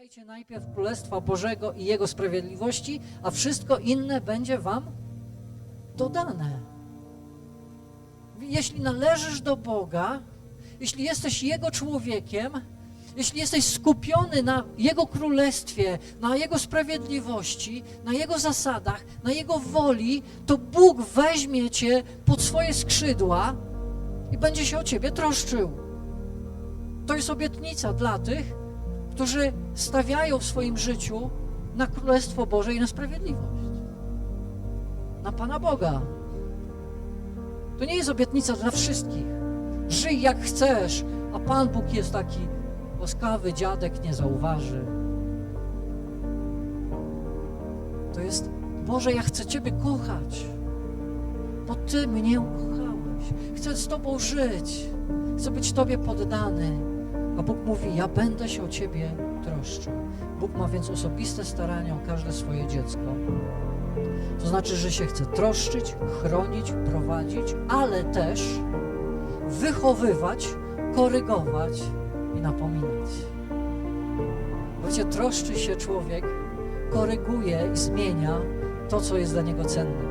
Szukajcie najpierw Królestwa Bożego i Jego sprawiedliwości, a wszystko inne będzie Wam dodane. Jeśli należysz do Boga, jeśli jesteś Jego człowiekiem, jeśli jesteś skupiony na Jego królestwie, na Jego sprawiedliwości, na Jego zasadach, na Jego woli, to Bóg weźmie cię pod swoje skrzydła i będzie się o ciebie troszczył. To jest obietnica dla tych, którzy stawiają w swoim życiu na Królestwo Boże i na sprawiedliwość. Na Pana Boga. To nie jest obietnica dla wszystkich. Żyj jak chcesz, a Pan Bóg jest taki łaskawy, dziadek nie zauważy. To jest, Boże, ja chcę Ciebie kochać, bo Ty mnie ukochałeś. Chcę z Tobą żyć, chcę być Tobie poddany. A Bóg mówi, ja będę się o Ciebie troszczył. Bóg ma więc osobiste starania o każde swoje dziecko. To znaczy, że się chce troszczyć, chronić, prowadzić, ale też wychowywać, korygować i napominać. Cię troszczy się człowiek, koryguje i zmienia to, co jest dla niego cenne.